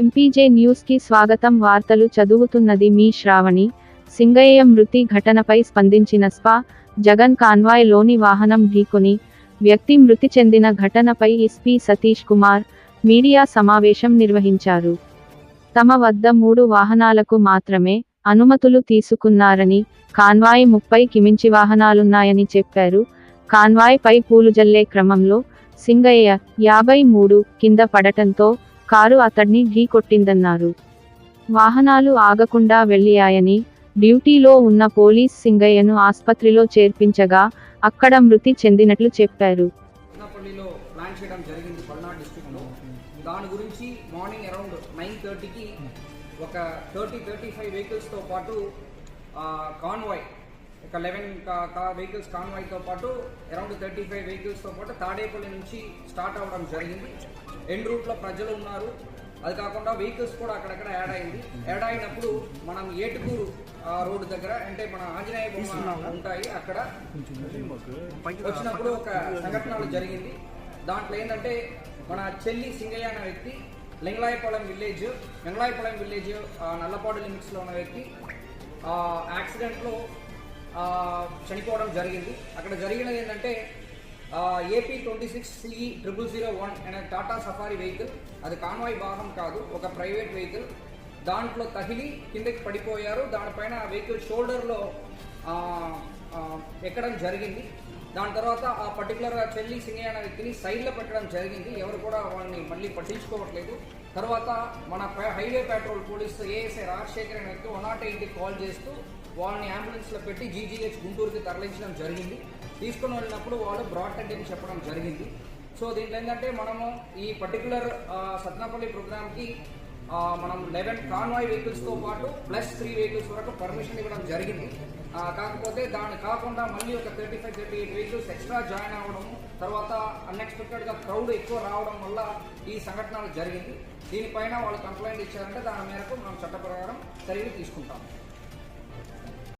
MPJ న్యూస్కి స్వాగతం. వార్తలు చదువుతున్నది మీ శ్రావణి. సింగయ్య మృతి ఘటనపై స్పందించిన స్పా. జగన్ కాన్వాయ్లోని వాహనం ఢీకొని వ్యక్తి మృతి చెందిన ఘటనపై ఎస్పీ సతీష్ కుమార్ మీడియా సమావేశం నిర్వహించారు. తమ వద్ద మూడు వాహనాలకు మాత్రమే అనుమతులు తీసుకున్నారని కాన్వాయ్ ముప్పై కిమించి వాహనాలున్నాయని చెప్పారు. కాన్వాయ్ పై పూలు జల్లే క్రమంలో సింగయ్య యాభై మూడు కింద పడటంతో కారు అతడ్ని ఢీ కొట్టిందన్నారు. వాహనాలు ఆగకుండా వెళ్ళాయని డ్యూటీలో ఉన్న పోలీస్ సింగయ్యను ఆస్పత్రిలో చేర్పించగా అక్కడ మృతి చెందినట్లు చెప్పారు. దాని గురించి మార్నింగ్ అరౌండ్ నైన్ థర్టీకి ఒక థర్టీ థర్టీ ఫైవ్ వెహికల్స్తో పాటు కాన్వాయ్ ఒక లెవెన్ వెహికల్స్ కాన్వాయ్తో పాటు అరౌండ్ థర్టీ ఫైవ్ వెహికల్స్తో పాటు తాడేపల్లి నుంచి స్టార్ట్ అవ్వడం జరిగింది. ఎండ్ రూట్లో ప్రజలు ఉన్నారు. అది కాకుండా వెహికల్స్ కూడా అక్కడక్కడ యాడ్ అయింది. యాడ్ అయినప్పుడు మనం ఏటుకూరు రోడ్డు దగ్గర అంటే మన ఆంజనేయ బొమ్మ ఉంటాయి. అక్కడ వచ్చినప్పుడు ఒక సంఘటనలు జరిగింది. దాంట్లో ఏంటంటే మన చెల్లి సింగయ్య అనే వ్యక్తి లింగలాయపాలెం విలేజ్ లింగలాయపాలెం విలేజ్ నల్లపాడు లిమిట్స్లో ఉన్న వ్యక్తి ఆ, యాక్సిడెంట్లో చనిపోవడం జరిగింది. అక్కడ జరిగినది ఏంటంటే AP twenty six CE triple zero one అనే టాటా సఫారీ వెహికల్. అది కాన్వాయ్ భాగం కాదు ఒక ప్రైవేట్ వెహికల్. దాంట్లో తగిలి కిందకి పడిపోయారు. దానిపైన వెహికల్ షోల్డర్లో ఎక్కడం జరిగింది. దాని తర్వాత ఆ పర్టికులర్గా చెల్లి సింగయ్య అనే వ్యక్తిని సైడ్లో పెట్టడం జరిగింది. ఎవరు కూడా వాళ్ళని మళ్ళీ పట్టించుకోవట్లేదు. తర్వాత మన highway patrol police ASI Rajasekhar అనే వ్యక్తి వన్ నాట్ ఎయిట్కి కాల్ చేస్తూ వాళ్ళని అంబులెన్స్లో పెట్టి జీజీహెచ్ గుంటూరుకి తరలించడం జరిగింది. తీసుకుని వెళ్ళినప్పుడు వాళ్ళు బ్రాడ్ టెంట్ అని చెప్పడం జరిగింది. సో దీంట్లో ఏంటంటే మనము ఈ పర్టికులర్ సత్నాపల్లి ప్రోగ్రామ్కి మనం లెవెన్ కాన్వాయ్ వెహికల్స్తో పాటు ప్లస్ త్రీ వెహికల్స్ వరకు పర్మిషన్ ఇవ్వడం జరిగింది. కాకపోతే దాని కాకుండా మళ్ళీ ఒక thirty five thirty eight vehicles extra join అవ్వడం తర్వాత అన్ఎక్స్పెక్టెడ్గా క్రౌడ్ ఎక్కువ రావడం వల్ల ఈ సంఘటనలు జరిగింది. దీనిపైన వాళ్ళు కంప్లైంట్ ఇచ్చారంటే దాని మేరకు మనం చట్ట ప్రకారం చర్యలు తీసుకుంటాం.